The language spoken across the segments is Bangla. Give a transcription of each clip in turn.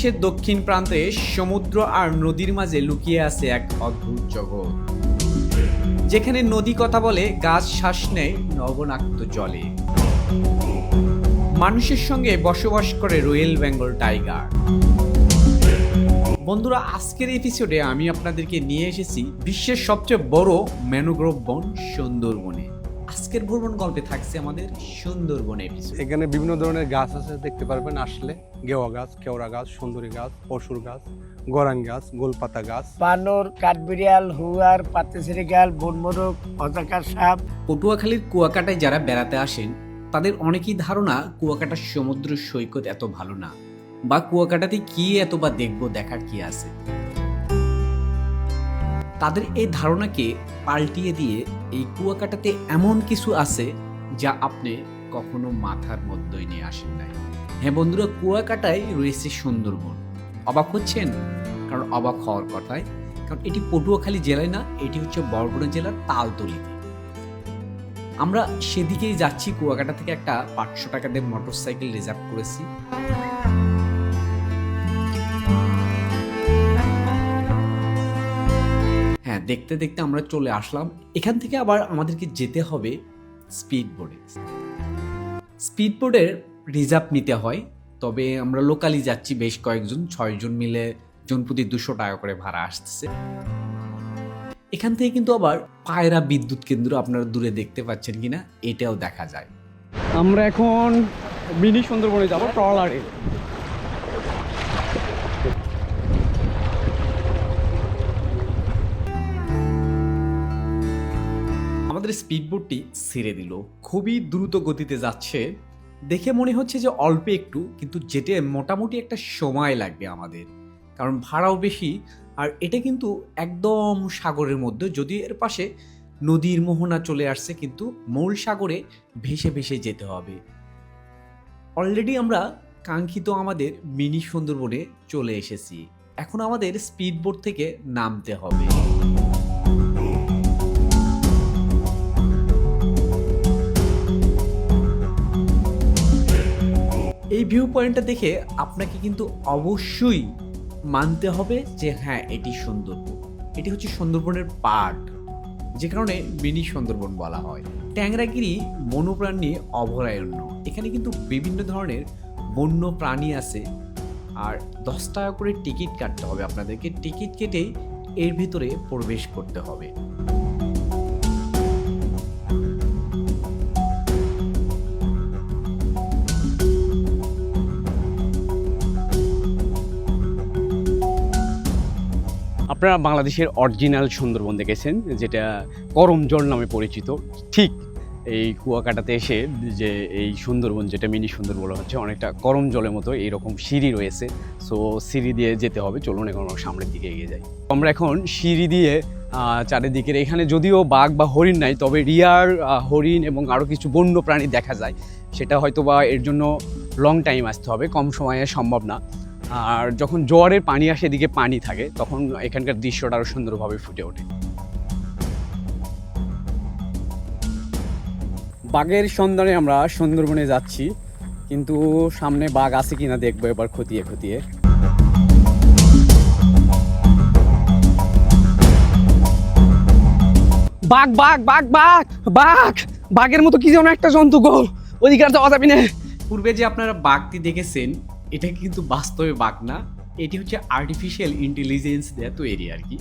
বাংলাদেশের দক্ষিণ প্রান্তে সমুদ্র আর নদীর মাঝে লুকিয়ে আছে এক অদ্ভুত জগৎ। যেখানে নদী কথা বলে, গাছ শ্বাস নেয় নবনাক্ত জলে। মানুষের সঙ্গে বসবাস করে রয়েল বেঙ্গল টাইগার। বন্ধুরা, আজকের এপিসোডে আমি আপনাদেরকে নিয়ে এসেছি বিশ্বের সবচেয়ে বড় ম্যানোগ্রোভ বন সুন্দরবনে। আজকের ভ্রমণ গল্পে থাকছে আমাদের সুন্দরবন এপিসোড এখানে বিভিন্ন ধরনের গাছ আছে দেখতে পারবেন আসলে। গেওয়া গাছ কেওড়া গাছ সুন্দরী গাছ পশুর গাছ গরান গাছ গোলপাতা গাছ। বানর কাঠবিড়িয়াল হুয়ার পাতেসিরিগাল বনমোরগ অজাকার সাপ। পটুয়াখালীর কুয়াকাটায় যারা বেড়াতে আসেন তাদের অনেকেই ধারণা কুয়াকাটার সমুদ্র সৈকত এত ভালো না। বা কুয়াকাটাতে কি এত বা দেখব দেখার কি আছে? তাদের এই ধারণাকে পাল্টিয়ে দিয়ে এই কুয়াকাটাতে এমন কিছু আছে যা আপনি কখনো মাথার মধ্যেই নিয়ে আসেন নাই। হ্যাঁ বন্ধুরা, কুয়াকাটায় রয়েছে সুন্দরবন। অবাক হচ্ছেন? কারণ অবাক হওয়ার কথায় কারণ এটি পটুয়াখালী জেলায় না, এটি হচ্ছে বরগুনা জেলার তালতলিতে। আমরা সেদিকেই যাচ্ছি। কুয়াকাটা থেকে একটা পাঁচশো টাকা দিয়ে মোটর সাইকেল রিজার্ভ করেছি। হ্যাঁ দেখতে দেখতে আমরা চলে আসলাম। এখান থেকে আবার আমাদেরকে যেতে হবে স্পিড বোর্ডে স্পিড বোর্ডের রিজার্ভ নিতে হয়, তবে আমরা লোকালি যাচ্ছি বেশ কয়েকজন, ছয়জন মিলে জন প্রতি দুশো টাকা করে ভাড়া আসতেছে। এখান থেকে কিন্তু আবার পায়রা বিদ্যুৎ কেন্দ্র আপনারা দূরে দেখতে পাচ্ছেন কিনা, এটাও দেখা যায়। আমরা এখন মিনি সুন্দরবনে যাব, ট্রলারে। আমাদের স্পিডবোটটি ছেড়ে দিল। খুবই দ্রুত গতিতে যাচ্ছে। দেখে মনে হচ্ছে যে অল্প একটু, কিন্তু যেতে মোটামুটি একটা সময় লাগবে আমাদের। কারণ ভাড়াও বেশি, আর এটা কিন্তু একদম সাগরের মধ্যে, যদি এর পাশে নদীর মোহনা চলে আসছে, কিন্তু মূল সাগরে ভেসে ভেসে যেতে হবে। অলরেডি আমরা কাঙ্ক্ষিত আমাদের মিনি সুন্দরবনে চলে এসেছি। এখন আমাদের স্পিডবোট থেকে নামতে হবে। ভিউ পয়েন্টটা দেখে আপনাকে কিন্তু অবশ্যই মানতে হবে যে হ্যাঁ এটি সুন্দরবন। এটি হচ্ছে সুন্দরবনের পার্ট যে কারণে মিনি সুন্দরবন বলা হয়। ট্যাংরাগিরি বন্যপ্রাণী অভয়ারণ্য। এখানে কিন্তু বিভিন্ন ধরনের বন্য প্রাণী আছে। আর দশ টাকা করে টিকিট কাটতে হবে আপনাদেরকে। টিকিট কেটে এর ভিতরে প্রবেশ করতে হবে। আপনারা বাংলাদেশের অরিজিনাল সুন্দরবন দেখেছেন, যেটা করমজল নামে পরিচিত। ঠিক এই কুয়াকাটাতে এসে যে এই সুন্দরবন, যেটা মিনি সুন্দরবন হচ্ছে, অনেকটা করম জলের মতো এইরকম সিঁড়ি রয়েছে। সো সিঁড়ি দিয়ে যেতে হবে। চলুন এখন সামনের দিকে এগিয়ে যাই। আমরা এখন সিঁড়ি দিয়ে চারিদিকের এখানে যদিও বাঘ বা হরিণ নাই, তবে রিয়ার হরিণ এবং আরও কিছু বন্য প্রাণী দেখা যায়। সেটা হয়তো বা এর জন্য লং টাইম আসতে হবে, কম সময়ে সম্ভব না। আর যখন জোয়ারের পানি আসে, এদিকে পানি থাকে, তখন এখানকার দৃশ্যটা আরও সুন্দরভাবে ফুটে ওঠে। বাঘের সন্ধানে আমরা সুন্দরবনে যাচ্ছি, কিন্তু সামনে বাঘ আছে কিনা দেখব এবার খতিয়ে খতিয়ে। বাঘ বাঘ বাঘ বাঘ বাঘ! বাঘের মতো কি যেন একটা জন্তু গো! ওদিকে আর যাওয়া যাবে না। পূর্বে যে আপনারা বাঘটি দেখেছেন এটা কিন্তু বাস্তবে বাঘ না। এটি হচ্ছে আর্টিফিশিয়াল ইন্টেলিজেন্স দেওয়া তৈরি আর কি।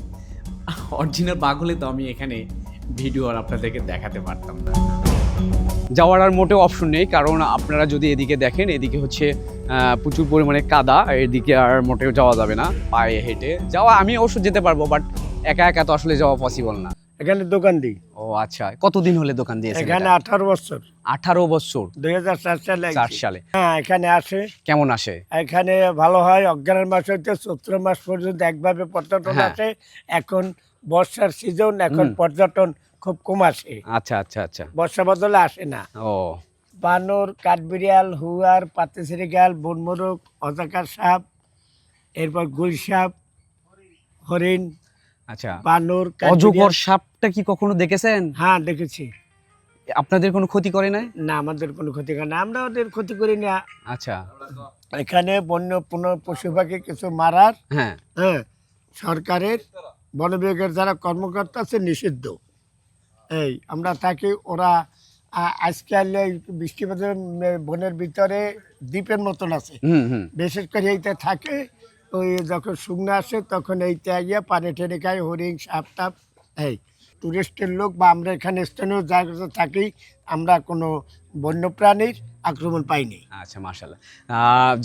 অরিজিনাল বাঘ হলে তো আমি এখানে ভিডিও আর আপনাদেরকে দেখাতে পারতাম না। যাওয়ার আর মোটেও অপশন নেই কারণ আপনারা যদি এদিকে দেখেন এদিকে হচ্ছে প্রচুর পরিমাণে কাদা এদিকে আর মোটেও যাওয়া যাবে না পায়ে হেঁটে। যাওয়া আমি অবশ্য যেতে পারব বাট একা একা তো আসলে যাওয়া পসিবল না। এখানে দোকান দিই ও আচ্ছা। কতদিন হলে দোকান দিয়েছেন এখানে আঠারো বছর। আঠারো বছর। দুই হাজার চার সালে চার সালে। হ্যাঁ এখানে আসে। কেমন আসে? এখানে ভালো হয় অজ্ঞানের মাস হইতে চৈত্র মাস পর্যন্ত একভাবে পর্যটন হ্যাঁ। আসে। এখন বর্ষার সিজন এখন পর্যটন খুব কম আসে। আচ্ছা আচ্ছা আচ্ছা। বর্ষা বদলে আসে না। ও। বানর কাঠবিড়াল হুয়ার পাতেসিরিগাল বনমোরগ অজাকার সাপ এরপর গুল সাপ হরিণ আচ্ছা। বানর অজগর সাপটা কি কখনো দেখেছেন? হ্যাঁ দেখেছি। আপনাদের কোনো ক্ষতি করে না না আমাদের কোনো ক্ষতি করে না আমরা ওদের ক্ষতি করি না। আচ্ছা। এখানে বন্য পশু পাখি কিছু মারার হ্যাঁ। হ্যাঁ সরকারের বন বিভাগের যারা কর্মকর্তা আছে নিষিদ্ধ। এই আমরা থাকি ওরা আজকাল বৃষ্টিপাতের বনের ভিতরে দ্বীপের মতন আছে। বিশেষ করে এইটা থাকে ওই যখন শুকনো আসে তখন এই ত্যাগিয়া পানি টেনে খায় হরিণ, সাপ টাপ, এই টুরিস্টের লোক বা আমরা এখানে স্থানীয় জায়গাতে থাকি, আমরা কোনো বন্যপ্রাণীর আক্রমণ পাইনি। আচ্ছা মার্শাল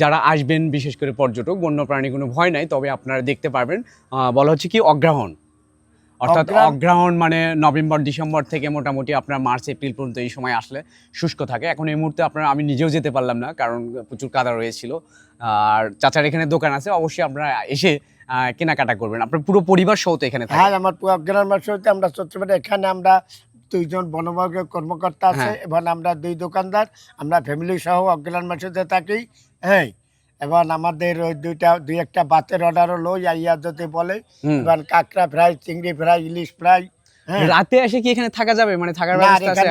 যারা আসবেন, বিশেষ করে পর্যটক বন্যপ্রাণী কোনো ভয় নাই, তবে আপনারা দেখতে পারবেন বলা হচ্ছে কি অগ্রহণ অর্থাৎ অগ্রহণ মানে নভেম্বর ডিসেম্বর থেকে মোটামুটি আপনার মার্চ এপ্রিল পর্যন্ত এই সময় আসলে শুষ্ক থাকে। এখন এই মুহূর্তে আপনারা আমি নিজেও যেতে পারলাম না কারণ প্রচুর কাদা রয়েছিল। আর চাচার এখানে দোকান আছে অবশ্যই আপনারা এসে আহ, কেনাকাটা করবেন। আপনার পুরো পরিবার সহ তো এখানে হ্যাঁ আমার পুরো গ্রাম হতে আমরা চট্টগ্রামে এখানে আমরা দুইজন বনবিভাগের কর্মকর্তা আছে হ্যাঁ। এবং আমরা দুই দোকানদার আমরা ফ্যামিলি সহ অগ্রাণ মাসেতে থাকি। হ্যাঁ। এবং আমাদের ওই দুইটা দুই একটা বাতের অর্ডারও লই আইয়া যদি বলে এবার এবং কাঁকড়া ফ্রাই চিংড়ি ফ্রাই ইলিশ ফ্রাই হ্যাঁ। রাতে এসে কি এখানে থাকা যাবে? মানে থাকার ব্যবস্থা আছে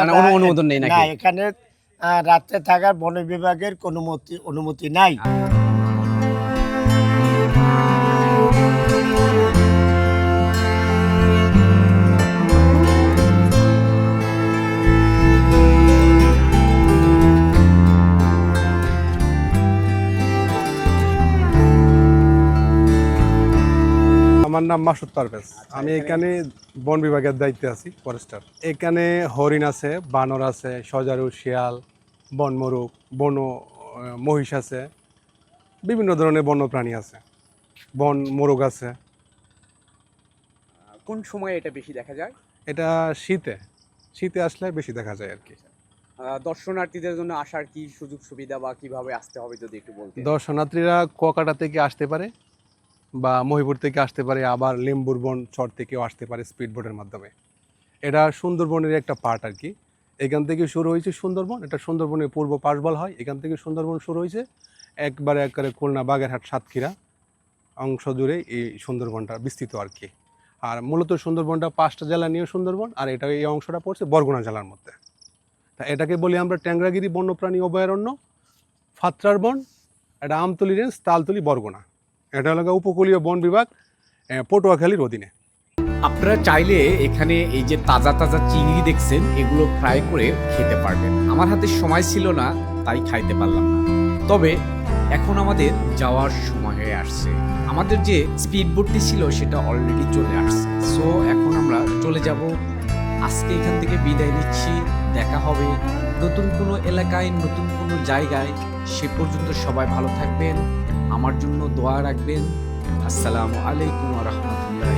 মানে অনুমোদন নেই না এখানে রাতে থাকার বন বিভাগের কোনো অনুমতি নাই। নাম মাসুদ পারভেজ। আমি এখানে বন বিভাগের দায়িত্বে আছি ফরেস্টার। এখানে হরিণ আছে বানর আছে সজারু শিয়াল বনমরুক বন মহিষ আছে বিভিন্ন ধরনের বন্যপ্রাণী আছে। বন মোরগ আছে। কোন সময় এটা বেশি দেখা যায়? এটা শীতে। শীতে আসলে বেশি দেখা যায় আর কি। দর্শনার্থীদের জন্য আসার কি সুযোগ সুবিধা বা কীভাবে আসতে হবে যদি একটু বলতে দর্শনার্থীরা কুয়াকাটা থেকে আসতে পারে বা মহিপুর থেকে আসতে পারে, আবার লেম্বুর বন চর থেকেও আসতে পারে স্পিড বোটের মাধ্যমে। এটা সুন্দরবনের একটা পার্ট আর কি। এখান থেকে শুরু হয়েছে সুন্দরবন, এটা সুন্দরবনের পূর্ব পাশ বলা হয়। এখান থেকে সুন্দরবন শুরু হয়েছে একবারে একবারে খুলনা বাগেরহাট সাতক্ষীরা অংশ জুড়ে এই সুন্দরবনটা বিস্তৃত আর কি। আর মূলত সুন্দরবনটা পাঁচটা জেলা নিয়ে সুন্দরবন, আর এটা এই অংশটা পড়ছে বরগুনা জেলার মধ্যে। তা এটাকে বলি আমরা ট্যাংরাগিরি বন্যপ্রাণী অভয়ারণ্য ফাত্রার বন এটা আমতলি রেঞ্জ তালতলি, বরগুনা। এটা হলো উপকূলীয় বন বিভাগ পটুয়াখালীর অধীনে। আপনারা চাইলে এখানে এই যে তাজা তাজা চিংড়ি দেখছেন, এগুলো ফ্রাই করে খেতে পারবেন। আমার হাতে সময় ছিল না, তাই খাইতে পারলাম না। তবে এখন আমাদের যাওয়ার সময় হয়ে আসছে। আমাদের যে স্পিড বোটটি ছিল, সেটা অলরেডি চলে আসছে। সো এখন আমরা চলে যাব। আজকে এখান থেকে বিদায় নিচ্ছি। দেখা হবে নতুন কোনো এলাকায়, নতুন কোনো জায়গায়। সে পর্যন্ত সবাই ভালো থাকবেন। আমার জন্য দোয়া রাখবেন। আসসালামু আলাইকুম রহমতুল্লাহ